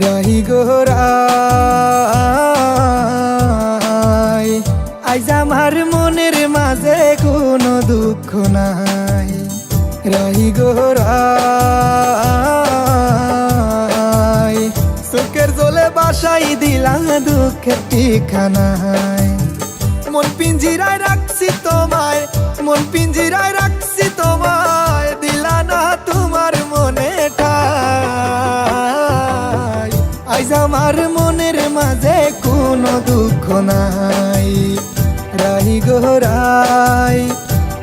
গোরাই আইজ আমার মনের মাঝে কোনো দুঃখ নাই রাহি গোরাই সুখের জলে বাসাই দিলাম দুঃখের ঠিকানায় মন পিঞ্জিরায় রাখছি তোমায় আমার মনের মাঝে কোনো দুঃখ নাই। রাহি গোহরাই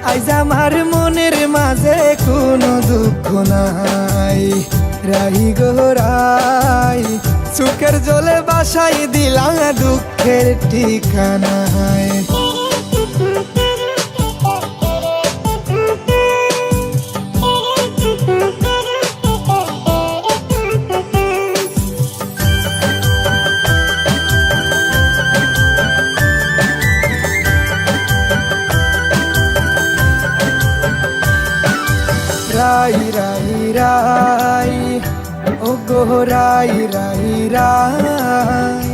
আইজ আমার মনের মাঝে কোনো দুঃখ নাই। রাহি গোহরাই সুখের জলে বাসাই দিলাম দুঃখের ঠিকানায়। রাই রাই রাই ও গো রাই রাই রাই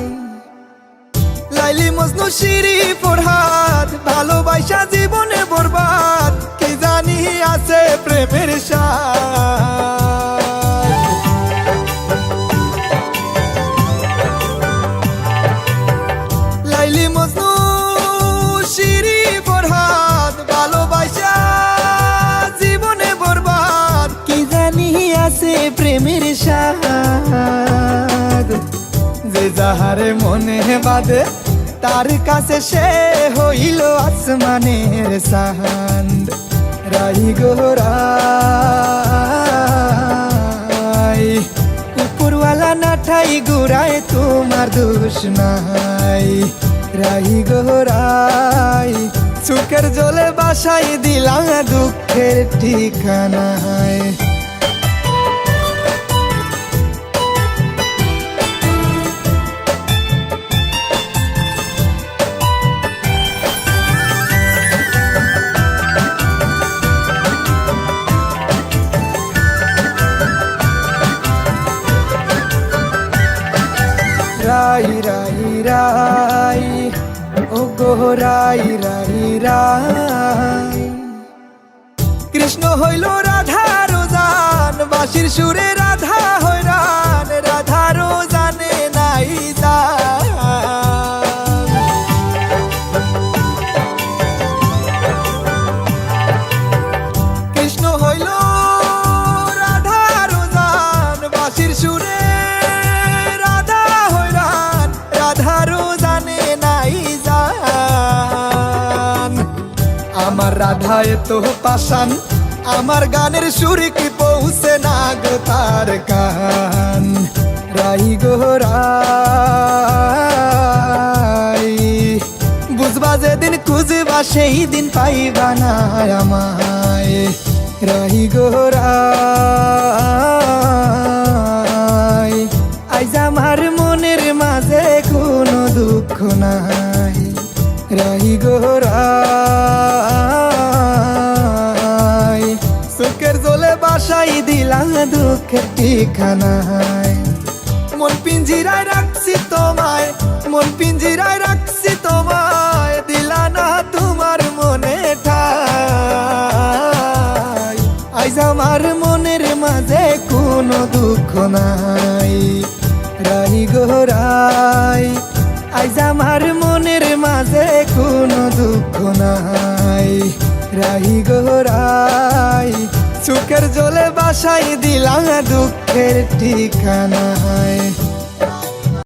লাইলি মজনু শিরি ফরহাদ, ভালোবাসা জীবনে বরবাদ। কি জানি আছে প্রেমের সাথ যে যাহারে মনে বাদে, তার কাছে সে হইল আসমানের সাহান্দ রাই গোরাই উপরওয়ালা না ঠাই গুড়ায় তোমার দোষ নাই। রাহি গোরাই সুখের জলে বাসাই দিলাম দুঃখের ঠিকানায়। রাই ও গো রাই রাই রাই। কৃষ্ণ হইল রাধার জান বাসির সুরে রাধায় তো পাশান আমার গানের সুরে কি পৌঁছে না গো তার কান? রাই গো রাই, বুঝবা যেদিন খুঁজবা, সেই দিন পাইবা না আমায়। রাহি গোরাই আইজ আমার মনের মাঝে কোনো দুঃখ নাই। রাহি গোরাই জলে দিলা দুঃখের ঠিকানায়। মন পিঞ্জিরায় রাখছি তোমায়, মন পিঞ্জিরায় রাখছি তোমায়, দিলা না তোমার মনে ঠাই। আইজ আমার মনের মাঝে কোনো দুঃখ নাই। রাহি গোরাই আইজ আমার মনের মাঝে কোনো দুঃখ নাই। রাহি গোরাই সুখের জলে বাসাই দিলাম দুঃখের ঠিকানায়।